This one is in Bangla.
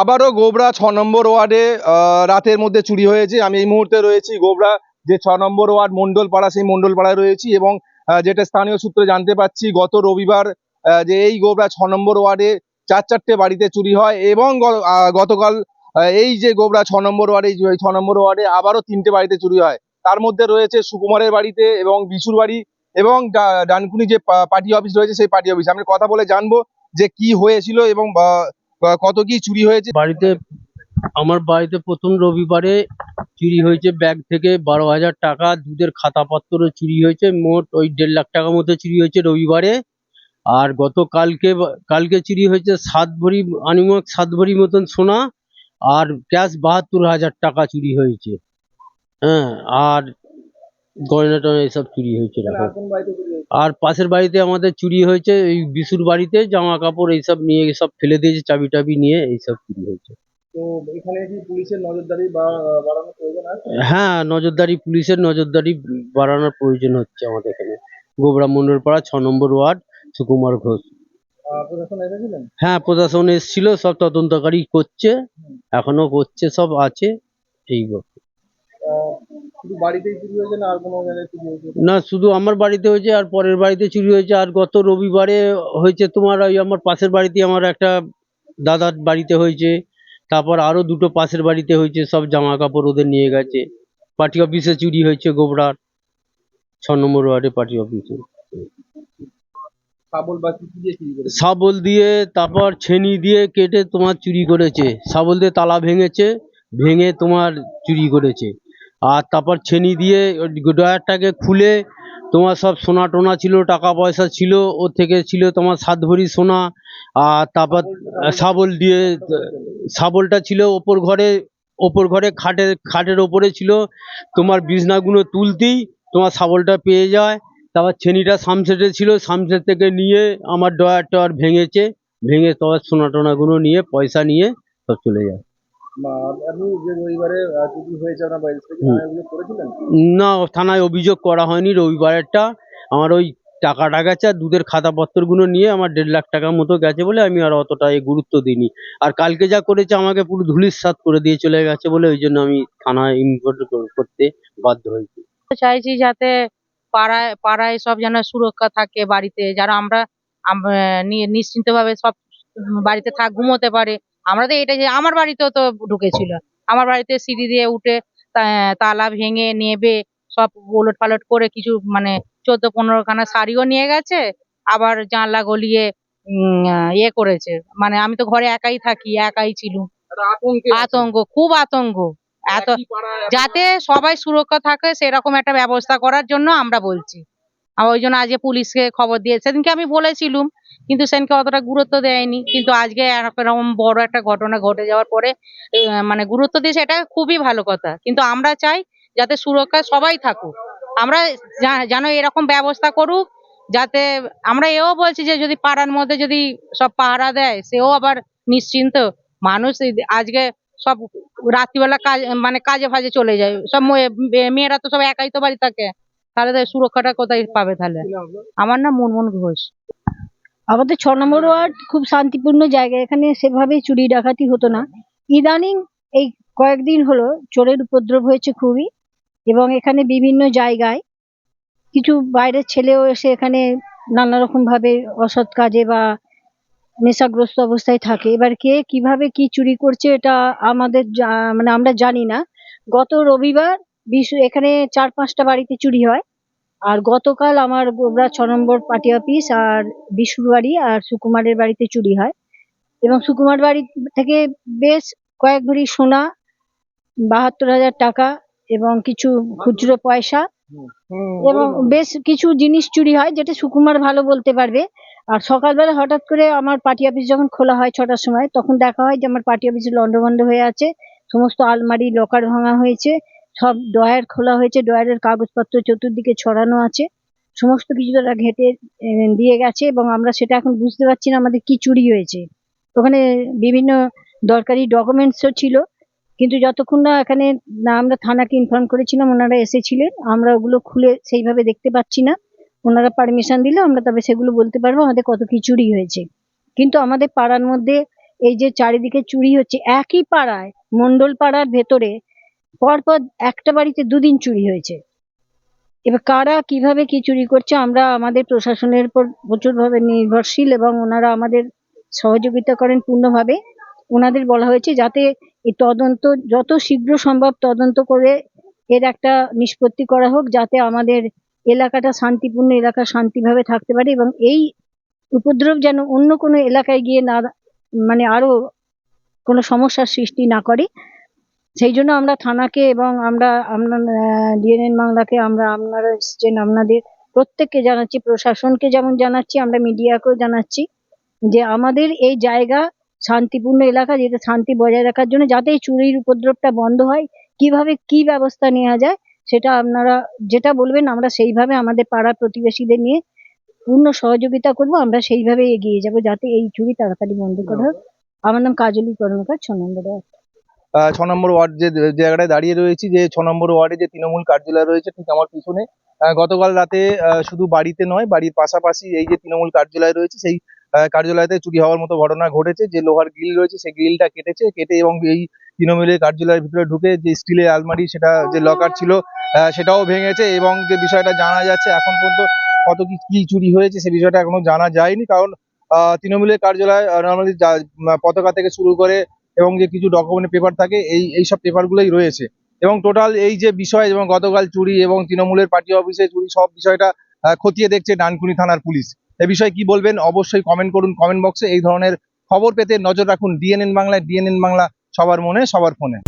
আবারও গোবরা ছ নম্বর ওয়ার্ডে রাতের মধ্যে চুরি হয়েছে। আমি এই মুহূর্তে রয়েছি গোবরা, যে ছ নম্বর ওয়ার্ড মন্ডলপাড়া সেই মন্ডলপাড়ায় রয়েছি এবং যেটা স্থানীয় সূত্রে জানতে পাচ্ছি, গত রবিবার যে এই গোবরা ছ নম্বর ওয়ার্ডে চার চারটে বাড়িতে চুরি হয় এবং গতকাল এই যে গোবরা ছ নম্বর ওয়ার্ডে ছ নম্বর ওয়ার্ডে আবারও তিনটে বাড়িতে চুরি হয়। তার মধ্যে রয়েছে সুকুমারের বাড়িতে এবং বিশুর বাড়ি এবং ডানকুনি যে পার্টি অফিস রয়েছে, সেই পার্টি অফিস। আমি কথা বলে জানব যে কি হয়েছিল এবং কত কি চুরি হয়েছে? বাড়িতে, আমার বাড়িতে প্রথম রবিবারে চুরি হয়েছে ব্যাগ থেকে বারো হাজার টাকা, দুধের খাতাপত্র চুরি হয়েছে, মোট ওই দেড় লাখ টাকা মতো চুরি হয়েছে রবিবারে। আর গত কালকে কালকে চুরি হয়েছে সাত ভরি, আনুমানিক সাত ভরি মতন সোনা, আর ক্যাশ বাহাত্তর হাজার টাকা চুরি হয়েছে। হ্যাঁ আর গয়না টয়না এসব চুরি হয়েছে দেখো। আর পাশের বাড়িতে আমাদের চুরি হয়েছে এই বিশুর বাড়িতে জামা কাপড় এইসব নিয়ে সব ফেলে দিয়েছে চাবি টাবি নিয়ে এইসব চুরি হয়েছে। তো এখানে কি পুলিশের নজরদারি বা প্রয়োজন আছে? হ্যাঁ নজরদারি পুলিশের নজরদারি বাড়ানোর প্রয়োজন হচ্ছে আমাদের এখানে। গোবরা মন্ডলপাড়া ছ নম্বর ওয়ার্ড সুকুমার ঘোষ। হ্যাঁ প্রশাসন এসেছিল সব তদন্তকারী করছে এখনও করছে সব আছে এই ব্যাপার। শুধু বাড়িতেই চুরি হয়েছে না আর কোনো জায়গায় চুরি হয়েছে? না শুধু আমার বাড়িতে হয়েছে আর পরের বাড়িতে চুরি হয়েছে। আর গত রবিবারে হয়েছে তোমার ওই আমার পাশের বাড়িতে আমার একটা দাদার বাড়িতে হয়েছে। তারপর আরও দুটো পাশের বাড়িতে হয়েছে সব জামা কাপড় ওদের নিয়ে গেছে। পার্টি অফিসে চুরি হয়েছে গোবরার। ছ নম্বর ওয়ার্ডে পার্টি অফিসে। শাবল বা কি কি দিয়ে চুরি করেছে? শাবল দিয়ে তারপর ছেনি দিয়ে কেটে তোমার চুরি করেছে। শাবল দিয়ে তালা ভেঙেছে ভেঙে তোমার চুরি করেছে। আর তারপর ছেনি দিয়ে ড্রয়ারটাকে খুলে তোমার সব সোনা টোনা ছিল, টাকা পয়সা ছিল, ওর থেকে ছিল তোমার সাত ভরি সোনা, আর তারপর শাবল দিয়ে, শাবলটা ছিল ওপর ঘরে ওপর ঘরে খাটের খাটের ওপরে ছিল তোমার বিছনাগুলো তুলতেই তোমার শাবলটা পেয়ে যায়। তারপর ছেনিটা সামসেটে ছিল, সামসেট থেকে নিয়ে আমার ডয়ার টয়ার ভেঙেছে, ভেঙে তোমার সোনা টোনাগুলো নিয়ে, পয়সা নিয়ে সব চলে যায়। আপনি যে রবিবারে চুরি হয়েছে আপনার বাড়ি থেকে হুম। থানায় অভিযোগ করেছিলেন? না থানায় অভিযোগ করা হয়নি রবিবারেরটা। আমার ওই টাকাটা গেছে আর দুধের খাতাপত্রগুলো নিয়ে আমার দেড় লাখ টাকার মতো গেছে বলে আমি আর অতটা এ গুরুত্ব দিইনি। আর কালকে যা করেছে আমাকে পুরো ধুলিস্বাৎ করে দিয়ে চলে গেছে বলে ওই জন্য আমি থানায় ইনফর্ম করতে বাধ্য হয়েছি। চাইছি যাতে পাড়ায় পাড়ায় সব যেন সুরক্ষা থাকে বাড়িতে যারা আমরা নিশ্চিন্তভাবে সব বাড়িতে থাক ঘুমোতে পারে। আমরা তো এটা যে আমার বাড়িতেও তো ঢুকেছিল। আমার বাড়িতে সিঁড়ি দিয়ে উঠে তালা ভেঙে নেবে সব ওলট পালট করে কিছু মানে চোদ্দ পনেরো খানা শাড়িও নিয়ে গেছে আবার জানলা গলিয়ে উম, ইয়ে করেছে। মানে আমি তো ঘরে একাই থাকি একাই ছিল। আতঙ্ক খুব আতঙ্ক। এত যাতে সবাই সুরক্ষা থাকে সেরকম একটা ব্যবস্থা করার জন্য আমরা বলছি। আর ওই জন্য আজকে পুলিশকে খবর দিয়ে সেদিনকে আমি বলেছিলুম, কিন্তু সেদিনকে অতটা গুরুত্ব দেয়নি। কিন্তু আজকে এরকম বড় একটা ঘটনা ঘটে যাওয়ার পরে মানে গুরুত্ব দিয়েছে, এটা খুবই ভালো কথা। কিন্তু আমরা চাই যাতে সুরক্ষা সবাই থাকুক। আমরা যেন এরকম ব্যবস্থা করুক, যাতে আমরা এও বলছি যে যদি পাড়ার মধ্যে যদি সব পাহারা দেয়, সেও আবার নিশ্চিন্ত। মানুষ আজকে সব রাত্রিবেলা কাজ মানে কাজে ফাজে চলে যায়। সব মেয়েরা তো সব একাই তো বাড়ি থাকে। তাহলে সুরক্ষাটা কোথায় পাবে তাহলে? আমার নাম মুনমুন ঘোষ। আমাদের ছ নম্বর ওয়ার্ড খুব শান্তিপূর্ণ জায়গা। এখানে সেভাবে চুরি ডাকাতি হতো না। ইদানিং এই কয়েকদিন হলো চোরের উপদ্রব হয়েছে খুবই এবং এখানে বিভিন্ন জায়গায় কিছু বাইরের ছেলেও এসে এখানে নানা রকম ভাবে অসৎ কাজে বা নেশাগ্রস্ত অবস্থায় থাকে। এবার কে কীভাবে কি চুরি করছে এটা আমাদের মানে আমরা জানি না। গত রবিবার বিশু, এখানে চার পাঁচটা বাড়িতে চুরি হয়। আর গতকাল আমার গোবরা ছ নম্বর পার্টি অফিস আর বিশুর বাড়ি আর সুকুমারের বাড়িতে চুরি হয়। এবং সুকুমার বাড়ি থেকে বেশ কয়েক ভরি সোনা, বাহাত্তর হাজার টাকা এবং কিছু খুচরো পয়সা এবং বেশ কিছু জিনিস চুরি হয় যেটা সুকুমার ভালো বলতে পারবে। আর সকালবেলা হঠাৎ করে আমার পার্টি অফিস যখন খোলা হয় ছটার সময়, তখন দেখা হয় যে আমার পার্টি অফিস লন্ডভন্ড হয়ে আছে, সমস্ত আলমারি লকার ভাঙা হয়েছে সব ডয়ার খোলা হয়েছে ডয়ারের কাগজপত্র চতুর্দিকে ছড়ানো আছে। সমস্ত কিছু তারা ঘেটে দিয়ে গেছে এবং আমরা সেটা এখন বুঝতে পারছি না আমাদের কি চুরি হয়েছে। ওখানে বিভিন্ন দরকারি ডকুমেন্টসও ছিল, কিন্তু যতক্ষণ না এখানে না আমরা থানাকে ইনফর্ম করেছিলাম, ওনারা এসেছিলেন, আমরা ওগুলো খুলে সেইভাবে দেখতে পাচ্ছি না। ওনারা পারমিশন দিলে আমরা তবে সেগুলো বলতে পারব আমাদের কত কি চুরি হয়েছে। কিন্তু আমাদের পাড়ার মধ্যে এই যে চারিদিকে চুরি হচ্ছে, একই পাড়ায় মন্ডল পাড়ার ভেতরে পরপর একটা বাড়িতে দুদিন চুরি হয়েছে। এবার কারা কীভাবে কি চুরি করছে আমরা আমাদের প্রশাসনের উপর প্রচুরভাবে নির্ভরশীল এবং ওনারা আমাদের সহযোগিতা করেন পূর্ণভাবে। ওনাদের বলা হয়েছে যাতে এই তদন্ত যত শীঘ্র সম্ভব তদন্ত করে এর একটা নিষ্পত্তি করা হোক, যাতে আমাদের এলাকাটা শান্তিপূর্ণ এলাকা শান্তিভাবে থাকতে পারে এবং এই উপদ্রব যেন অন্য কোনো এলাকায় গিয়ে না মানে আরও কোনো সমস্যার সৃষ্টি না করে। সেই জন্য আমরা থানাকে এবং আমরা আমরা ডিএনএন বাংলাকে আমরা আপনারা এসছেন আপনাদের প্রত্যেককে জানাচ্ছি প্রশাসনকে যেমন জানাচ্ছি আমরা মিডিয়াকেও জানাচ্ছি যে আমাদের এই জায়গা শান্তিপূর্ণ এলাকা যেটা শান্তি বজায় রাখার জন্য যাতে এই চুরির উপদ্রবটা বন্ধ হয় কীভাবে কি ব্যবস্থা নেওয়া যায় সেটা আপনারা যেটা বলবেন আমরা সেইভাবে আমাদের পাড়া প্রতিবেশীদের নিয়ে পূর্ণ সহযোগিতা করব আমরা সেইভাবে এগিয়ে যাব যাতে এই চুরি তাড়াতাড়ি বন্ধ করা হোক। আমার নাম কাজলী কর্মকার ছ নম্বর ছ নম্বর ওয়ার্ড যে জায়গাটায় দাঁড়িয়ে রয়েছি, যে ছ নম্বর ওয়ার্ডে যে তৃণমূল কার্যালয় রয়েছে, ঠিক আমার পিছনে। গতকাল রাতে শুধু বাড়িতে নয়, বাড়ির পাশাপাশি এই যে তৃণমূল কার্যালয় রয়েছে, সেই কার্যালয়তে চুরি হওয়ার মতো ঘটনা ঘটেছে। যে লোহার গ্রিল রয়েছে, সেই গ্রিলটা কেটেছে, কেটে এবং এই তৃণমূলের কার্যালয়ের ভিতরে ঢুকে যে স্টিলের আলমারি, সেটা যে লকার ছিল সেটাও ভেঙেছে এবং যে বিষয়টা জানা যাচ্ছে, এখন পর্যন্ত কত কি কি চুরি হয়েছে, সে বিষয়টা এখনও জানা যায়নি। কারণ তৃণমূলের কার্যালয় নর্মালি পতাকা থেকে শুরু করে এবং যে কিছু ডকুমেন্ট পেপার থাকে, এই এইসব পেপারগুলোই রয়েছে। এবং টোটাল এই যে বিষয় এবং গতকাল চুরি এবং তৃণমূলের পার্টি অফিসে চুরি সব বিষয়টা খতিয়ে দেখছে ডানকুনি থানার পুলিশ। এ বিষয়ে কি বলবেন? অবশ্যই কমেন্ট করুন কমেন্ট বক্সে এই ধরনের খবর পেতে নজর রাখুন ডিএনএন বাংলায়। ডিএনএন বাংলা সবার মনে, সবার ফোনে।